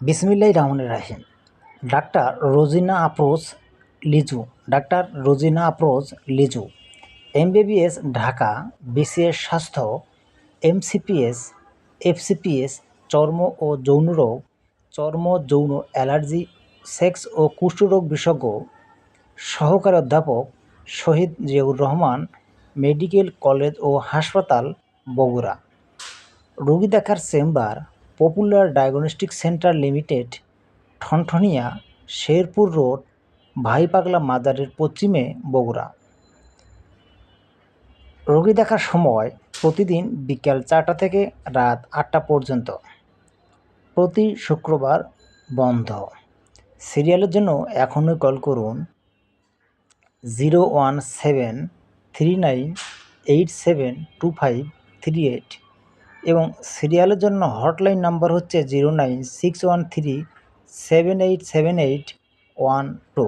বিসমিল্লাহ রহমান রাহিম। Doctor Rozina Afroz Liju, doctor Rozina Afroz Liju, MBBS Dhaka, BCS স্বাস্থ্য, MCPS, FCPS, চর্ম ও যৌন রোগ, চর্ম যৌন অ্যালার্জি, সেক্স ও কুষ্ঠরোগ বিশেষজ্ঞ, সহকারী অধ্যাপক শহীদ জিয়াউর রহমান, মেডিকেল কলেজ ও হাসপাতাল বগুড়া। রোগী দেখার chamber popular diagnostic centre limited Thanthania, Sherpur road, Bhaipagla মাজারের পশ্চিমে বগুড়া। রোগী দেখার সময় প্রতিদিন বিকাল চারটা থেকে রাত আটটা পর্যন্ত। প্রতি শুক্রবার বন্ধ। সিরিয়ালের জন্য এখনই কল করুন zero one seven three nine eight seven two five three eight. এবং সিরিয়ালের জন্য হটলাইন নাম্বার হচ্ছে zero nine six one three seven eight seven eight one two.